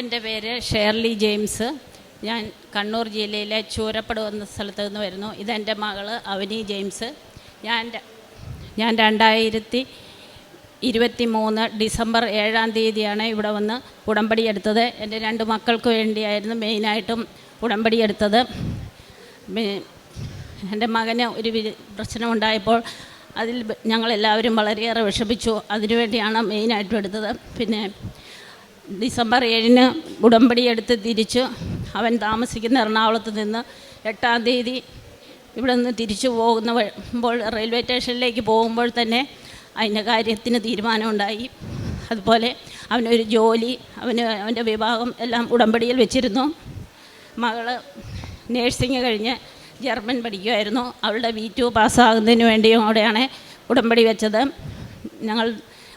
എന്റെ പേര് ഷേർലി ജെയിംസ്. ഞാൻ കണ്ണൂർ ജില്ലയിലെ ചൂരപ്പട് എന്ന സ്ഥലത്ത് നിന്ന് വരുന്നു. ഇതെന്റെ മകൾ അവനി ജെയിംസ്. ഞാൻ ഞാൻ രണ്ടായിരത്തി ഇരുപത്തി മൂന്ന് ഡിസംബർ ഏഴാം തീയതിയാണ് ഇവിടെ വന്ന് ഉടമ്പടി എടുത്തത്. എന്റെ രണ്ട് മക്കൾക്ക് വേണ്ടിയായിരുന്നു മെയിനായിട്ടും ഉടമ്പടി എടുത്തത്. എന്റെ മകന് ഒരു പ്രശ്നമുണ്ടായപ്പോൾ അതിൽ ഞങ്ങളെല്ലാവരും വളരെയേറെ വിഷമിച്ചു. അതിനുവേണ്ടിയാണ് മെയിനായിട്ടും എടുത്തത്. പിന്നെ ഡിസംബർ ഏഴിന് ഉടമ്പടി എടുത്ത് തിരിച്ചു അവൻ താമസിക്കുന്ന എറണാകുളത്ത് നിന്ന് എട്ടാം തീയതി ഇവിടെ നിന്ന് തിരിച്ചു പോകുമ്പോൾ റെയിൽവേ സ്റ്റേഷനിലേക്ക് പോകുമ്പോൾ തന്നെ അതിന്റെ കാര്യത്തിന് തീരുമാനമുണ്ടായി. അതുപോലെ അവനൊരു ജോലി അവന് അവന്റെ വിവാഹം എല്ലാം ഉടമ്പടിയിൽ വെച്ചിരുന്നു. മകൾ നേഴ്സിംഗ് കഴിഞ്ഞ് ജർമ്മൻ പഠിക്കുമായിരുന്നു അവളുടെ വി ടു പാസ്സാകുന്നതിന് വേണ്ടിയും അവിടെയാണ് ഉടമ്പടി വെച്ചത്. ഞങ്ങൾ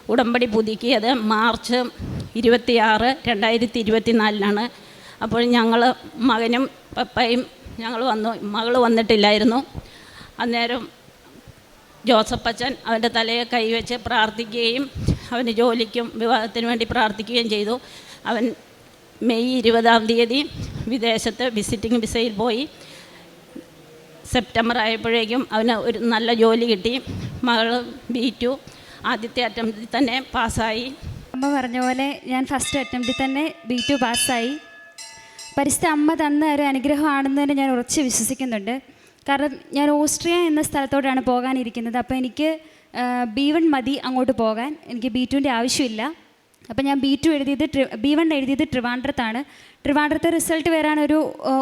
ഉടമ്പടി പുതുക്കിയത് മാർച്ച് ഇരുപത്തിയാറ് രണ്ടായിരത്തി ഇരുപത്തി നാലിനാണ് അപ്പോൾ ഞങ്ങൾ മകനും പപ്പയും ഞങ്ങൾ വന്നു. മകൾ വന്നിട്ടില്ലായിരുന്നു. അന്നേരം ജോസഫ് അച്ഛൻ അവന്റെ തലയെ കൈവച്ച് പ്രാർത്ഥിക്കുകയും അവന് ജോലിക്കും വിവാഹത്തിന് വേണ്ടി പ്രാർത്ഥിക്കുകയും ചെയ്തു. അവൻ മെയ് ഇരുപതാം തീയതി വിദേശത്ത് വിസിറ്റിംഗ് വിസയിൽ പോയി. സെപ്റ്റംബർ ആയപ്പോഴേക്കും അവന് ഒരു നല്ല ജോലി കിട്ടി. മകൾ ബി ടു ആദ്യത്തെ അറ്റംപ്റ്റിൽ തന്നെ പാസ്സായി. അമ്മ പറഞ്ഞ പോലെ ഞാൻ ഫസ്റ്റ് അറ്റംപ്റ്റിൽ തന്നെ ബി ടു പാസ്സായി. പരിസ്ഥിതി അമ്മ തന്ന ഒരു അനുഗ്രഹമാണെന്ന് തന്നെ ഞാൻ ഉറച്ച് വിശ്വസിക്കുന്നുണ്ട്. കാരണം ഞാൻ ഓസ്ട്രിയ എന്ന സ്ഥലത്തോട്ടാണ് പോകാനിരിക്കുന്നത്. അപ്പോൾ എനിക്ക് ബി വൺ മതി അങ്ങോട്ട് പോകാൻ. എനിക്ക് ബി ടുവിന്റെ ആവശ്യമില്ല. അപ്പോൾ ഞാൻ ബി ടു എഴുതിയത് ട്രി ബി വൺ എഴുതിയത് ട്രിവാൻഡ്രത്താണ്. ട്രിവാൻഡ്രത്തെ റിസൾട്ട് വരാൻ ഒരു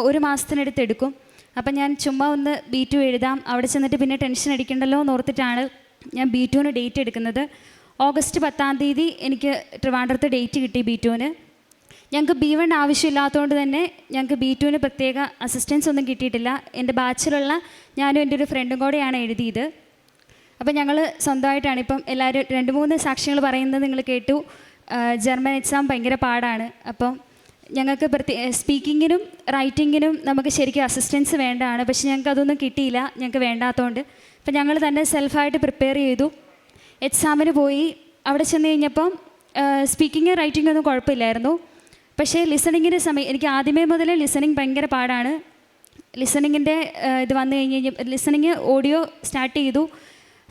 ഒരു മാസത്തിനടുത്ത് എടുക്കും. അപ്പം ഞാൻ ചുമ്മാ ഒന്ന് ബി ടു എഴുതാം. അവിടെ ചെന്നിട്ട് പിന്നെ ടെൻഷൻ അടിക്കണ്ടല്ലോ എന്ന് ഓർത്തിട്ടാണ് ഞാൻ ബി ടുവിന് ഡേറ്റ് എടുക്കുന്നത്. ഓഗസ്റ്റ് പത്താം തീയതി എനിക്ക് ട്രിവാൻഡ്രത്ത് ഡേറ്റ് കിട്ടി ബി ടുവിന് ഞങ്ങൾക്ക് ബി വൺ ആവശ്യമില്ലാത്തതുകൊണ്ട് തന്നെ ഞങ്ങൾക്ക് ബി ടുവിന് പ്രത്യേക അസിസ്റ്റൻസ് ഒന്നും കിട്ടിയിട്ടില്ല. എന്റെ ബാച്ചിലുള്ള ഞാനും എന്റെ ഒരു ഫ്രണ്ടും കൂടെയാണ് എഴുതിയത്. അപ്പോൾ ഞങ്ങൾ സ്വന്തമായിട്ടാണ് ഇപ്പം എല്ലാവരും രണ്ട് മൂന്ന് സാക്ഷ്യങ്ങൾ പറയുന്നത് നിങ്ങൾ കേട്ടു. ജർമ്മൻ എക്സാം ഭയങ്കര പാടാണ്. അപ്പം ഞങ്ങൾക്ക് പ്രത്യേക സ്പീക്കിങ്ങിനും റൈറ്റിങ്ങിനും നമുക്ക് ശരിക്കും അസിസ്റ്റൻസ് വേണ്ടതാണ് പക്ഷെ ഞങ്ങൾക്ക് അതൊന്നും കിട്ടിയില്ല. ഞങ്ങൾക്ക് വേണ്ടാത്തതുകൊണ്ട്. അപ്പം ഞങ്ങൾ തന്നെ സെൽഫായിട്ട് പ്രിപ്പയർ ചെയ്തു. എക്സാമിന് പോയി. അവിടെ ചെന്ന് കഴിഞ്ഞപ്പം സ്പീക്കിങ് റൈറ്റിംഗ് ഒന്നും കുഴപ്പമില്ലായിരുന്നു. പക്ഷേ ലിസണിങ്ങിന്റെ സമയം എനിക്ക് ആദ്യമേ മുതലേ ലിസണിങ് ഭയങ്കര പാടാണ്. ലിസണിങ്ങിന്റെ ഇത് വന്നു കഴിഞ്ഞ് കഴിഞ്ഞാൽ ലിസണിങ് ഓഡിയോ സ്റ്റാർട്ട് ചെയ്തു.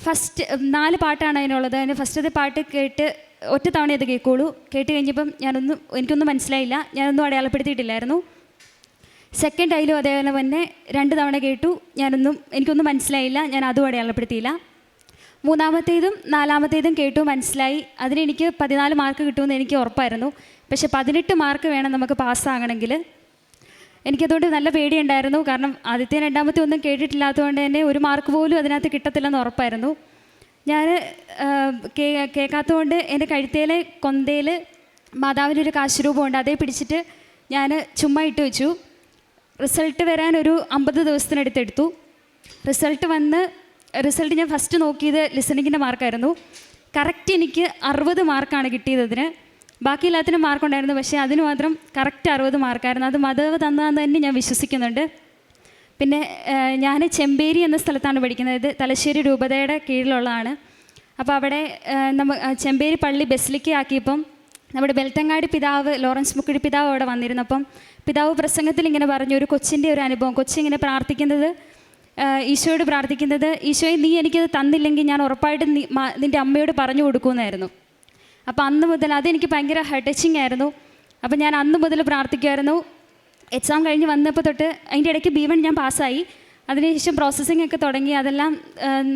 ഫസ്റ്റ് നാല് പാട്ടാണ് അതിനുള്ളത്. അതിന് ഫസ്റ്റത്തെ പാട്ട് കേട്ട് ഒറ്റ തവണ അത് കേൾക്കുള്ളൂ. കേട്ട് കഴിഞ്ഞപ്പം ഞാനൊന്നും എനിക്കൊന്നും മനസ്സിലായില്ല. ഞാനൊന്നും അടയാളപ്പെടുത്തിയിട്ടില്ലായിരുന്നു. സെക്കൻഡ് ടൈലും അതേപോലെ തന്നെ രണ്ട് തവണ കേട്ടു. ഞാനൊന്നും എനിക്കൊന്നും മനസ്സിലായില്ല. ഞാൻ അതും അടയാളപ്പെടുത്തിയില്ല. മൂന്നാമത്തേതും നാലാമത്തേതും കേട്ടു മനസ്സിലായി. അതിന് എനിക്ക് പതിനാല് മാർക്ക് കിട്ടുമെന്ന് എനിക്ക് ഉറപ്പായിരുന്നു. പക്ഷേ പതിനെട്ട് മാർക്ക് വേണം നമുക്ക് പാസ്സാകണമെങ്കിൽ. എനിക്കതുകൊണ്ട് നല്ല പേടിയുണ്ടായിരുന്നു. കാരണം ആദ്യത്തെ രണ്ടാമത്തെ ഒന്നും കേട്ടിട്ടില്ലാത്തതുകൊണ്ട് തന്നെ ഒരു മാർക്ക് പോലും അതിനകത്ത് കിട്ടത്തില്ലെന്ന് ഉറപ്പായിരുന്നു. ഞാൻ കേ കേൾക്കാത്തതുകൊണ്ട് എന്റെ കഴുത്തേലെ കൊന്തയിൽ മാതാവിന്റെ ഒരു കാശുരൂപമുണ്ട്. അതേ പിടിച്ചിട്ട് ഞാൻ ചുമ്മാ ഇട്ട് വെച്ചു. റിസൾട്ട് വരാൻ ഒരു അമ്പത് ദിവസത്തിനടുത്തെടുത്തു. റിസൾട്ട് വന്ന് റിസൾട്ട് ഞാൻ ഫസ്റ്റ് നോക്കിയത് ലിസണിങ്ങിന്റെ മാർക്കായിരുന്നു കറക്റ്റ് എനിക്ക് അറുപത് മാർക്കാണ് കിട്ടിയത് അതിന് ബാക്കി എല്ലാത്തിനും മാർക്കുണ്ടായിരുന്നു പക്ഷേ അതിന് മാത്രം കറക്റ്റ് അറുപത് മാർക്കായിരുന്നു അത് മതവ് തന്നതെന്ന് തന്നെ ഞാൻ വിശ്വസിക്കുന്നുണ്ട്. പിന്നെ ഞാൻ ചെമ്പേരി എന്ന സ്ഥലത്താണ് പഠിക്കുന്നത്. ഇത് തലശ്ശേരി രൂപതയുടെ കീഴിലുള്ളതാണ്. അപ്പോൾ അവിടെ നമ്മ ചെമ്പേരി പള്ളി ബസിലിക്ക ആക്കിയപ്പം നമ്മുടെ ബെൽത്തങ്ങാടി പിതാവ് ലോറൻസ് മുക്കുടി പിതാവ് അവിടെ വന്നിരുന്നപ്പം പിതാവ് പ്രസംഗത്തിൽ ഇങ്ങനെ പറഞ്ഞു ഒരു കൊച്ചിന്റെ ഒരു അനുഭവം കൊച്ചിങ്ങനെ പ്രാർത്ഥിക്കുന്നത് ഈശോയോട് പ്രാർത്ഥിക്കുന്നത് ഈശോയെ നീ എനിക്കത് തന്നില്ലെങ്കിൽ ഞാൻ ഉറപ്പായിട്ടും നീ നിന്റെ അമ്മയോട് പറഞ്ഞു കൊടുക്കുമെന്നായിരുന്നു. അപ്പോൾ അന്ന് മുതൽ അതെനിക്ക് ഭയങ്കര ടച്ചിങ് ആയിരുന്നു. അപ്പോൾ ഞാൻ അന്ന് മുതൽ പ്രാർത്ഥിക്കുമായിരുന്നു എക്സാം കഴിഞ്ഞ് വന്നപ്പോൾ തൊട്ട് അതിന്റെ ഇടയ്ക്ക് ബി വൺ ഞാൻ പാസ്സായി. അതിനുശേഷം പ്രോസസ്സിംഗ് ഒക്കെ തുടങ്ങി അതെല്ലാം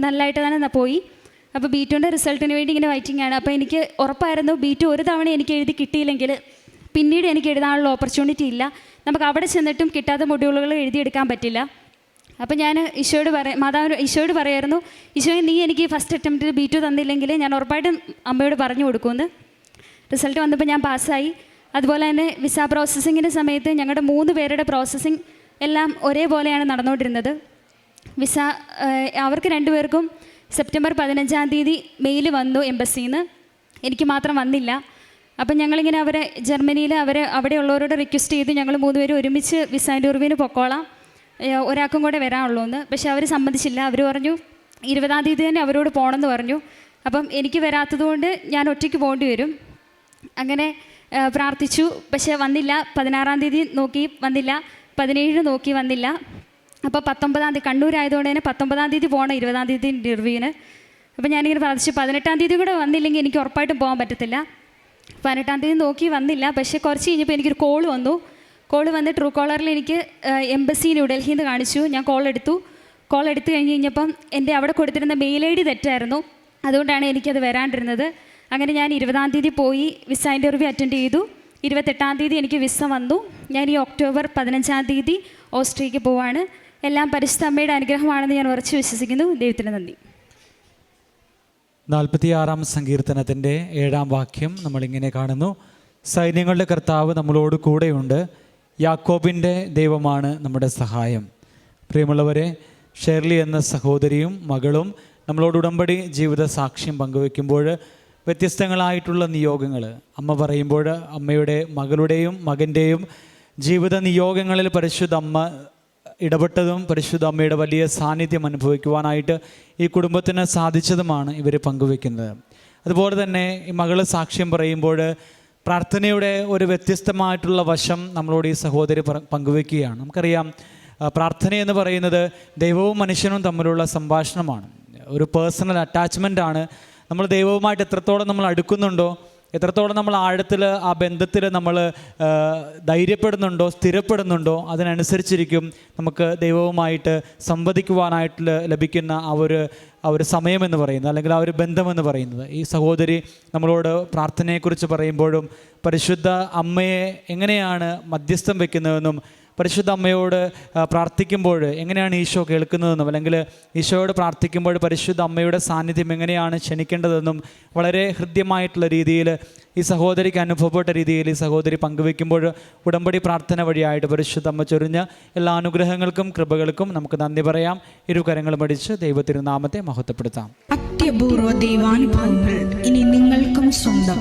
നല്ലതായിട്ട് തന്നെ പോയി. അപ്പോൾ ബി ടുവിന്റെ റിസൾട്ടിന് വേണ്ടി ഇങ്ങനെ വൈറ്റിംഗ് ആണ്. അപ്പോൾ എനിക്ക് ഉറപ്പായിരുന്നു ബി ടു ഒരു തവണ എനിക്ക് എഴുതി കിട്ടിയില്ലെങ്കിൽ പിന്നീട് എനിക്ക് എഴുതാനുള്ള ഓപ്പർച്യൂണിറ്റി ഇല്ല. നമുക്ക് അവിടെ ചെന്നിട്ടും കിട്ടാത്ത മൊഡ്യൂളുകൾ എഴുതിയെടുക്കാൻ പറ്റില്ല. അപ്പോൾ ഞാൻ ഈശോയോട് പറ മാതാവ് ഈശോയോട് പറയായിരുന്നു ഈശോയെ നീ എനിക്ക് ഫസ്റ്റ് അറ്റംപ്റ്റിൽ ബി ടു തന്നില്ലെങ്കിൽ ഞാൻ ഉറപ്പായിട്ടും അമ്മയോട് പറഞ്ഞു കൊടുക്കുമെന്ന് റിസൾട്ട് വന്നപ്പോൾ ഞാൻ പാസ്സായി. അതുപോലെ തന്നെ വിസ പ്രോസസ്സിങ്ങിന്റെ സമയത്ത് ഞങ്ങളുടെ മൂന്ന് പേരുടെ പ്രോസസ്സിങ് എല്ലാം ഒരേപോലെയാണ് നടന്നുകൊണ്ടിരുന്നത് വിസ അവർക്ക് രണ്ടുപേർക്കും സെപ്റ്റംബർ പതിനഞ്ചാം തീയതി മെയിൽ വന്നു എംബസിയിൽ നിന്ന് എനിക്ക് മാത്രം വന്നില്ല. അപ്പം ഞങ്ങളിങ്ങനെ അവരെ ജർമ്മനിയിൽ അവരെ അവിടെയുള്ളവരോട് റിക്വസ്റ്റ് ചെയ്ത് ഞങ്ങൾ മൂന്നുപേരും ഒരുമിച്ച് വിസ ഇന്റർവ്യൂവിന് പൊക്കോളാം. ഒരാൾക്കും കൂടെ വരാനുള്ളൂ എന്ന്. പക്ഷെ അവർ സമ്മതിച്ചില്ല. അവർ പറഞ്ഞു ഇരുപതാം തീയതി തന്നെ അവരോട് പോകണമെന്ന് പറഞ്ഞു. അപ്പം എനിക്ക് വരാത്തതുകൊണ്ട് ഞാൻ ഒറ്റയ്ക്ക് പോകേണ്ടി വരും. അങ്ങനെ പ്രാർത്ഥിച്ചു. പക്ഷേ വന്നില്ല. പതിനാറാം തീയതി നോക്കി വന്നില്ല. പതിനേഴ് നോക്കി വന്നില്ല. അപ്പോൾ പത്തൊമ്പതാം തീയതി കണ്ണൂരായതുകൊണ്ട് തന്നെ പത്തൊമ്പതാം തീയതി പോകണം ഇരുപതാം തീയതി ഇന്റർവ്യൂവിന് അപ്പോൾ ഞാനിങ്ങനെ പ്രാർത്ഥിച്ചു. പതിനെട്ടാം തീയതി കൂടെ വന്നില്ലെങ്കിൽ എനിക്ക് ഉറപ്പായിട്ടും പോകാൻ പറ്റത്തില്ല. പതിനെട്ടാം തീയതി നോക്കി വന്നില്ല. പക്ഷേ കുറച്ച് കഴിഞ്ഞപ്പോൾ എനിക്കൊരു കോൾ വന്നു. കോൾ വന്ന് ട്രൂ കോളറിൽ എനിക്ക് എംബസി ന്യൂഡൽഹിയിൽ നിന്ന് കാണിച്ചു. ഞാൻ കോൾ എടുത്തു. കോൾ എടുത്തു കഴിഞ്ഞ് കഴിഞ്ഞപ്പം എന്റെ അവിടെ കൊടുത്തിരുന്ന മെയിൽ ഐ ഡി തെറ്റായിരുന്നു. അതുകൊണ്ടാണ് എനിക്കത് വരാണ്ടിരുന്നത്. അങ്ങനെ ഞാൻ ഇരുപതാം തീയതി പോയി വിസ ഇന്റർവ്യൂ അറ്റൻഡ് ചെയ്തു. ഇരുപത്തെട്ടാം തീയതി എനിക്ക് വിസ വന്നു. ഞാൻ ഈ ഒക്ടോബർ പതിനഞ്ചാം തീയതി ഓസ്ട്രിയയ്ക്ക് പോവാണ്. എല്ലാം പരിശുദ്ധ അമ്മയുടെ അനുഗ്രഹമാണെന്ന് ഞാൻ ഉറച്ചു വിശ്വസിക്കുന്നു. ദൈവത്തിന് നന്ദി. നാൽപ്പത്തിയാറാം സങ്കീർത്തനത്തിന്റെ ഏഴാം വാക്യം നമ്മളിങ്ങനെ കാണുന്നു. സൈന്യങ്ങളുടെ കർത്താവ് നമ്മളോട് കൂടെയുണ്ട്. യാക്കോബിന്റെ ദൈവമാണ് നമ്മുടെ സഹായം. പ്രിയമുള്ളവരെ ഷേർലി എന്ന സഹോദരിയും മകളും നമ്മളോട് ഉടമ്പടി ജീവിത സാക്ഷ്യം പങ്കുവെക്കുമ്പോൾ വ്യത്യസ്തങ്ങളായിട്ടുള്ള നിയോഗങ്ങൾ. അമ്മ പറയുമ്പോൾ അമ്മയുടെ മകളുടെയും മകന്റെയും ജീവിത നിയോഗങ്ങളിൽ പരിശുദ്ധ അമ്മ ഇടപെട്ടതും പരിശുദ്ധ അമ്മയുടെ വലിയ സാന്നിധ്യം അനുഭവിക്കുവാനായിട്ട് ഈ കുടുംബത്തിന് സാധിച്ചതുമാണ് ഇവർ പങ്കുവെക്കുന്നത് അതുപോലെ തന്നെ ഈ മകൾ സാക്ഷ്യം പറയുമ്പോൾ പ്രാർത്ഥനയുടെ ഒരു വ്യത്യസ്തമായിട്ടുള്ള വശം നമ്മളോട് ഈ സഹോദരി പങ്കുവെക്കുകയാണ് നമുക്കറിയാം പ്രാർത്ഥന എന്ന് പറയുന്നത് ദൈവവും മനുഷ്യനും തമ്മിലുള്ള സംഭാഷണമാണ്. ഒരു പേഴ്സണൽ അറ്റാച്ച്മെന്റ് ആണ്. നമ്മൾ ദൈവവുമായിട്ട് എത്രത്തോളം നമ്മൾ അടുക്കുന്നുണ്ടോ എത്രത്തോളം നമ്മൾ ആഴത്തിൽ ആ ബന്ധത്തിൽ നമ്മൾ ധൈര്യപ്പെടുന്നുണ്ടോ സ്ഥിരപ്പെടുന്നുണ്ടോ അതിനനുസരിച്ചിരിക്കും നമുക്ക് ദൈവവുമായിട്ട് സംവദിക്കുവാനായിട്ട് ലഭിക്കുന്ന ആ ഒരു ആ ഒരു സമയമെന്ന് പറയുന്നത് അല്ലെങ്കിൽ ആ ഒരു ബന്ധമെന്ന് പറയുന്നത്. ഈ സഹോദരി നമ്മളോട് പ്രാർത്ഥനയെക്കുറിച്ച് പറയുമ്പോഴും പരിശുദ്ധ അമ്മയെ എങ്ങനെയാണ് മധ്യസ്ഥം വെക്കുന്നതെന്നും പരിശുദ്ധ അമ്മയോട് പ്രാർത്ഥിക്കുമ്പോൾ എങ്ങനെയാണ് ഈശോ കേൾക്കുന്നതെന്നും അല്ലെങ്കിൽ ഈശോയോട് പ്രാർത്ഥിക്കുമ്പോൾ പരിശുദ്ധ അമ്മയുടെ സാന്നിധ്യം എങ്ങനെയാണ് ക്ഷണിക്കേണ്ടതെന്നും വളരെ ഹൃദ്യമായിട്ടുള്ള രീതിയിൽ ഈ സഹോദരിക്ക് അനുഭവപ്പെട്ട രീതിയിൽ ഈ സഹോദരി പങ്കുവെക്കുമ്പോൾ ഉടമ്പടി പ്രാർത്ഥന വഴിയായിട്ട് പരിശുദ്ധ അമ്മ ചൊരിഞ്ഞ എല്ലാ അനുഗ്രഹങ്ങൾക്കും കൃപകൾക്കും നമുക്ക് നന്ദി പറയാം. ഇരുകരങ്ങളും അടിച്ച് ദൈവത്തിരുനാമത്തെ മഹത്വപ്പെടുത്താം. അത്യപൂർവ ദൈവാനുഭവങ്ങൾ ഇനി നിങ്ങൾക്കും സ്വന്തം.